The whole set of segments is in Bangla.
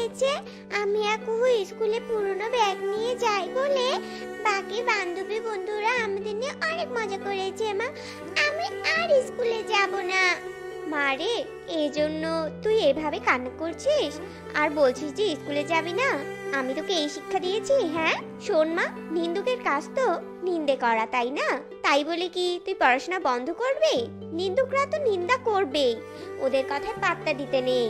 হয়েছে। আমি আর স্কুলে পুরনো ব্যাগ নিয়ে যাই বলে বাকি বান্ধবী বন্ধুরা আমাদের নিয়ে অনেক মজা করেছে মা। আমি আর স্কুলে যাব না। মারে এই জন্য তুই এভাবে কান্না করছিস? আর বলছিস যে স্কুলে যাবি না? আমি তোকে এই শিক্ষা দিয়েছি হ্যাঁ? শোন মা, নিন্দুকের কাজ তো নিন্দে করা, তাই না? তাই বলে কি তুই পড়াশোনা বন্ধ করবি? নিন্দুকরা তো নিন্দা করবেই। ওদের কথায় পাত্তা দিতে নেই।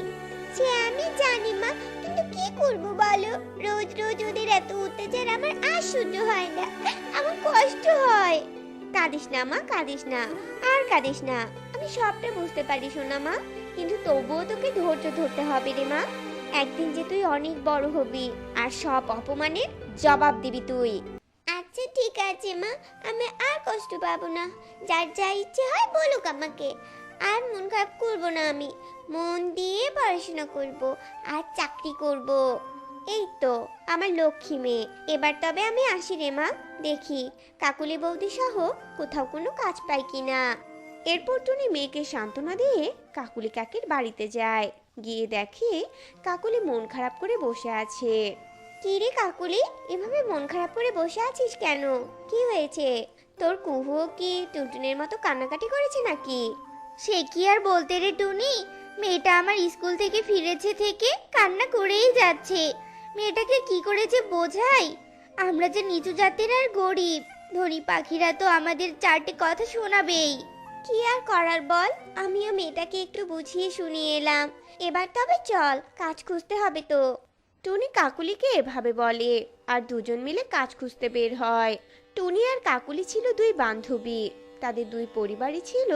সে আমি জানি মা, কিন্তু কি করব বলো? রোজ রোজ ওদের এত আমার আর সহ্য হয় না, আমার কষ্ট হয়। কাঁদিস না মা, কাঁদিস না, আর কাঁদিস না। আমি সবটা বুঝতে পারি সোনা মা, কিন্তু তবুও তোকে ধৈর্য ধরতে হবে রে মা। একদিন যে তুই অনেক বড় হবি, আর সব অপমানের জবাব দিবি তুই। আচ্ছা ঠিক আছে মা, আমি আর কষ্ট পাবো না। যার যা ইচ্ছে হয় বলুক আমাকে। আর মন খারাপ করব না আমি। মন দিয়ে পড়াশোনা করব আর চাকরি করব। এই তো আমার লক্ষ্মী মেয়ে। এবার তবে আমি আসি রে মা। দেখি কাকুলি বৌদি সহ কোথাও কোনো কাজ পাই কিনা। এরপর টুনি মেয়েকে সান্ত্বনা দিয়ে কাকুলি কাকির বাড়িতে যায়। গিয়ে দেখে কাকুলি মন খারাপ করে বসে আছে। কি রে কাকুলি, এভাবে মন খারাপ করে বসে আছিস কেন? কি হয়েছে? তোর কুহু কি টুনটুনের মতো কান্নাকাটি করেছে নাকি? সে কি আর বলতে রে টুনি? মেয়েটা আমার স্কুল থেকে ফিরেছে থেকে কান্না করেই যাচ্ছে। মেয়েটাকে কি করে যে বোঝাই? আমরা যে নিচু জাতের আর গরিব ধনী পাখিরা তো আমাদের চারটে কথা শোনাবেই। কি আর করার বল? আমিও মেয়েটাকে একটু বুঝিয়ে শুনিয়ে এলাম। এবার তবে চল কাজ খুঁজতে হবে তো। টুনি কাকুলিকে এভাবে বলে আর দুজন মিলে কাজ খুঁজতে বের হয়। টুনি আর কাকুলি ছিল দুই বান্ধবী। তাদের দুই পরিবারই ছিল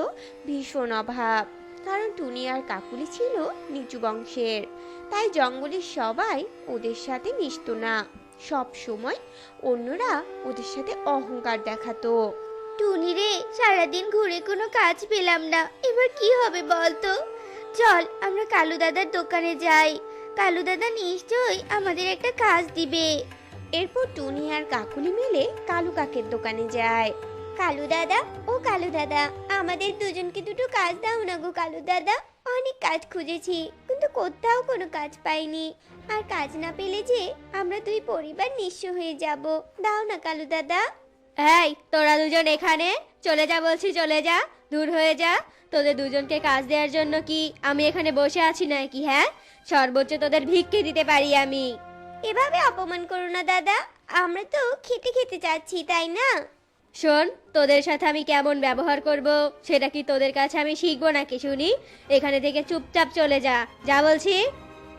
ভীষণ অভাব। কারণ টুনি আর কাকুলি ছিল নিচু বংশের। তাই জঙ্গলের সবাই ওদের সাথে মিশতো না। সব সময় অন্যরা ওদের সাথে অহংকার দেখাতো। টুনি রে সারাদিন ঘুরে কোনো কাজ পেলাম না। এবার কি হবে বলতো? চল আমরা কালু দাদার দোকানে যাই। কালু দাদা নিশ্চয়ই আমাদের একটা কাজ দিবে। এরপর টুনি আর কাকুলি মিলে কালু কাকের দোকানে যায়। কালু দাদা ও কালু দাদা আমাদের দুজনকে দুটো কাজ দাও না গো কালু দাদা। অনেক কাজ খুঁজেছি কিন্তু কোথাও কোনো কাজ পাইনি। আর কাজ না পেলে যে আমরা দুই পরিবার নিঃস্ব হয়ে যাব। দাও না কালু দাদা। এই তোরা দুজন এখানে? চলে যা বলছি চলে যা। দূর হয়ে যা। তোদের দুজনকে কাজ দেওয়ার জন্য কি আমি এখানে বসে আছি নাকি হ্যাঁ? সর্বোচ্চ তোদের ভিক্ষে দিতে পারি আমি। এভাবে অপমান করো না দাদা আমরা তো খেতে খেতে যাচ্ছি তাই না? শোন তোদের সাথে আমি কেমন ব্যবহার করব সেটা কি তোদের কাছে আমি শিখব নাকি শুনি? এখানে থেকে চুপচাপ চলে যা। যা বলছি।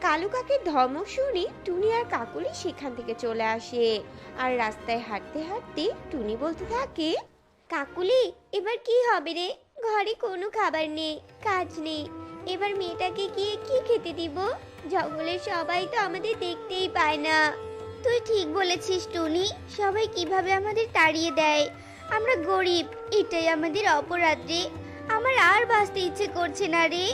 কালু কাকের ধমক শুনে টুনি আর কাকুলি সেখান থেকে চলে আসে। আর রাস্তায় হাঁটতে হাঁটতে টুনি বলতে থাকে কাকুলি এবার কি হবে রে? ঘরে কোনো খাবার নেই কাজ নেই। এবার মেয়েটাকে গিয়ে কি খেতে দিব? জঙ্গলের সবাই তো আমাদের দেখতেই পায় না। তুই ঠিক বলেছিস টুনি সবাই কীভাবে আমাদের তাড়িয়ে দেয়। আমরা গরিব, এটাই আমাদের অপরাধ রে। আমার আর বাঁচতে ইচ্ছে করছে না রে।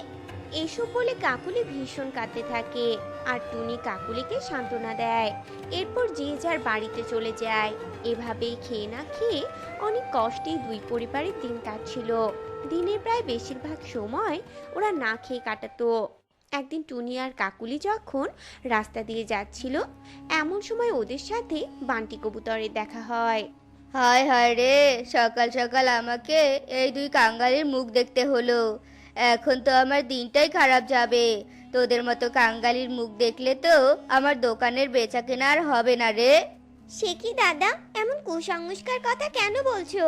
এসব বলে কাকুলি ভীষণ কাঁদতে থাকে, আর টুনি কাকুলিকে সান্ত্বনা দেয়। এরপর যে যার বাড়িতে চলে যায়। এভাবেই খেয়ে না খেয়ে অনেক কষ্টেই দুই পরিবারের দিন কাটছিল। দিনের প্রায় বেশিরভাগ সময় ওরা না খেয়ে কাটাতো। একদিন টুনি আর কাকুলি যখন রাস্তা দিয়ে যাচ্ছিল, এমন সময় ওদের সাথে বান্টি কবুতরের দেখা হয়। হায় হায় রে সকাল সকাল আমাকে এই দুই কাঙ্গালির মুখ দেখতে হলো। এখন তো আমার দিনটাই খারাপ যাবে। তোদের মতো কাঙ্গালির মুখ দেখলে তো আমার দোকানের বেচা কেনা আর হবে না রে। সে কি দাদা এমন কুসংস্কার কথা কেন বলছো?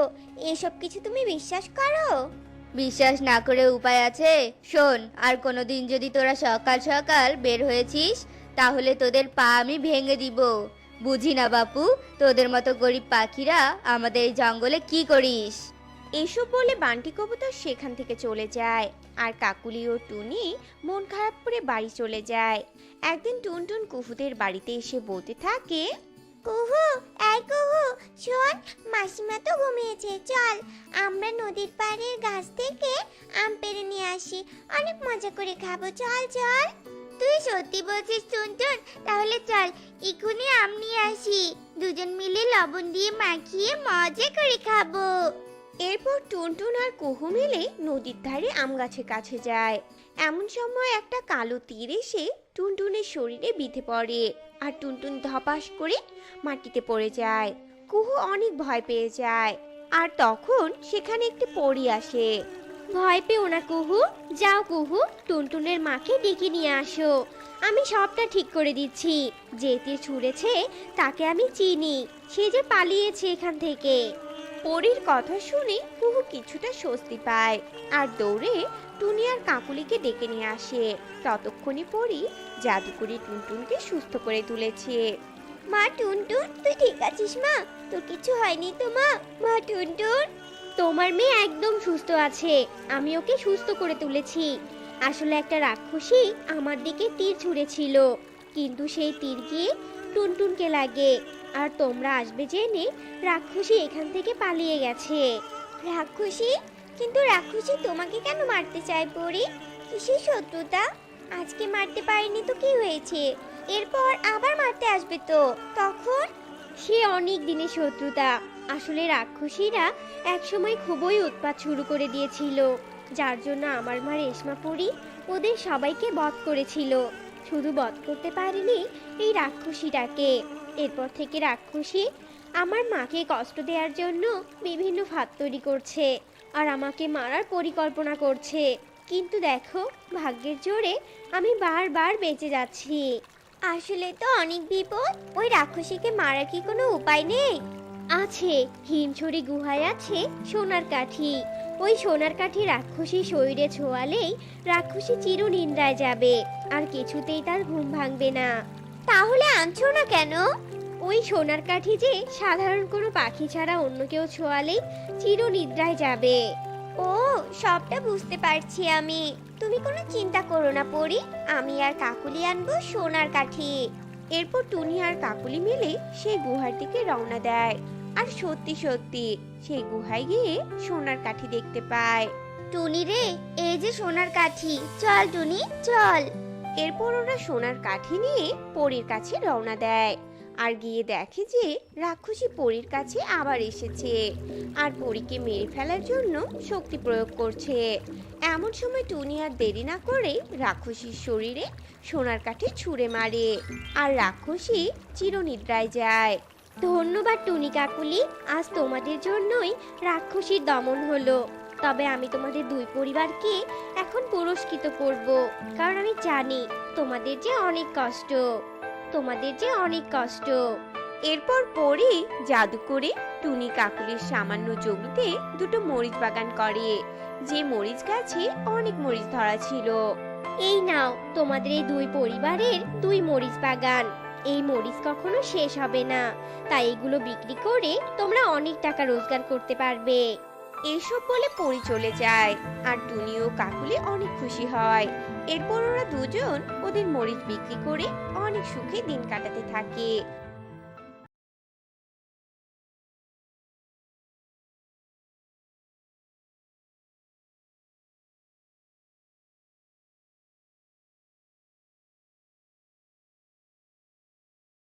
এসব কিছু তুমি বিশ্বাস করো? বিশ্বাস না করে উপায় আছে। শোন আর কোনোদিন যদি তোরা সকাল সকাল বের হয়েছিস তাহলে তোদের পা আমি ভেঙে দিব। বুঝি না বাপু তোদের মতো গরিব পাখিরা আমাদের এই জঙ্গলে কি করিস? এসব বলে বান্টি কবুতর সেখান থেকে চলে যায়। আর কাকুলি ও টুনি মন খারাপ করে বাড়ি চলে যায়। একদিন টুনটুন কুহুদের বাড়িতে এসে বলতে থাকে কুহু এই কুহু শোন মাসিমা তো ঘুমিয়েছে চল। আমরা নদীর পাড়ের গাছ থেকে আম পেড়ে নিয়ে আসি। অনেক মজা করে খাব চল চল। তুই সত্যি বলছিস টুনটুন? তাহলে চল এক্ষুনি আমি আসি। দুজন মিলে লবণ দিয়ে মাখিয়ে মজা করে খাব। এরপর টুনটুন আর কুহু মিলে নদীর ধারে আম গাছের কাছে যায়। এমন সময় একটা কালো তীর এসে টুনটুনের শরীরে বিঁধে পড়ে আর টুনটুন ধপাস করে মাটিতে পড়ে যায়। কুহু অনেক ভয় পেয়ে যায় আর তখন সেখানে একটি পরী আসে। ভয় পেও না কুহু, যাও কুহু, টুনটুনের মাকে ডেকে নিয়ে আসো। আমি সবটা ঠিক করে দিচ্ছি। যে তীর ছুঁড়েছে, তাকে আমি চিনি। সে যে পালিয়েছে এখান থেকে। পরীর কথা শুনে কুহু কিছুটা স্বস্তি পায়। আর দৌড়ে টুনি আর কাকুলিকে ডেকে নিয়ে আসে। ততক্ষণে পরী জাদু করে টুনটুনকে সুস্থ করে তুলেছে। মা টুনটুন, তুই ঠিক আছিস, মা? তোর কিছু হয়নি তো, মা? মা টুনটুন? তোমার মেয়ে একদম সুস্থ আছে। আমি ওকে সুস্থ করে তুলেছি। আসলে একটা রাক্ষসী আমার দিকে তীর ছুঁড়েছিল, কিন্তু সেই তীর গিয়ে টুনটুনকে লাগে। আর তোমরা আসবে জেনে রাক্ষসী এখান থেকে পালিয়ে গেছে। রাক্ষসী? কিন্তু রাক্ষসী তোমাকে কেন মারতে চায় পরি কিসের শত্রুতা? আজকে মারতে পারিনি তো কি হয়েছে? এরপর আবার মারতে আসবে তো, তখন? সে অনেক দিনের শত্রুতা। আসলে রাক্ষসীরা একসময় খুবই উৎপাত শুরু করে দিয়েছিল। যার জন্য আমার মা রেশমা পরি ওদের সবাইকে বধ করেছিল। শুধু বধ করতে পারিনি এই রাক্ষসীটাকে। এরপর থেকে রাক্ষসী আমার মাকে কষ্ট দেওয়ার জন্য বিভিন্ন ফাঁদ তৈরি করছে আর আমাকে মারার পরিকল্পনা করছে। কিন্তু দেখো, ভাগ্যের জোরে আমি বারবার বেঁচে যাচ্ছি। আসলে তো অনেক বিপদ, ওই রাক্ষসীকে মারার কি কোনো উপায় নেই? আছে, হিমছড়ি গুহায় আছে সোনার কাঠি। ওই সোনার কাঠি রাক্ষসী শরীরে ছোঁয়ালেই রাক্ষসী চিরনিন্দ্রায় যাবে আর কিছুতেই তার ঘুম ভাঙবে না। তাহলে আনছো না কেন? ওই সোনার কাঠি যে সাধারণ কোনো পাখি ছাড়া অন্য কেউ ছোঁয়ালেই চিরনিদ্রায় যাবে। ও সবটা বুঝতে পারছি আমি। তুমি কোনো চিন্তা করো না পরি আমি আর কাকুলি আনব সোনার কাঠি। এরপর টুনি আর কাকুলি মিলে সেই গুহার দিকে রওনা দেয়। আর সত্যি সত্যি সেই গুহায় গিয়ে সোনার কাঠি দেখতে পায়। টুনি রে এই যে সোনার কাঠি। চল টুনি চল। এরপর ওরা সোনার কাঠি নিয়ে পরীর কাছে রওনা দেয়। আর গিয়ে দেখে যে রাক্ষসী পরীর কাছে আবার এসেছে। আর পরীকে মেরে ফেলার জন্য শক্তি প্রয়োগ করছে। এমন সময় টুনি আর দেরি না করে রাক্ষসীর শরীরে সোনার কাঠি ছুঁড়ে মারে। আর রাক্ষসী চিরনিদ্রায় যায়। ধন্যবাদ টুনি কাকুলি আজ তোমাদের জন্যই রাক্ষসীর দমন হলো। তবে আমি তোমাদের দুই পরিবারকে এখন পুরস্কৃত করব কারণ আমি জানি তোমাদের যে অনেক কষ্ট তোমাদের যে অনেক কষ্ট। এরপর পরে জাদু করে টুনি কাকুলির সামান্য জমিতে দুটো মরিচ বাগান করে। যে মরিচ গাছে অনেক মরিচ ধরা ছিল। এই নাও তোমাদের এই দুই পরিবারের দুই মরিচ বাগান। এই মরিচ কখনো শেষ হবে না। তাই এগুলো বিক্রি করে তোমরা অনেক টাকা রোজগার করতে পারবে। এসব বলে পরি চলে যায়। আর টুনি ও কাকুলি অনেক খুশি হয়। এরপর ওরা দুজন ওদের মরিচ বিক্রি করে অনেক সুখে দিন কাটাতে থাকে।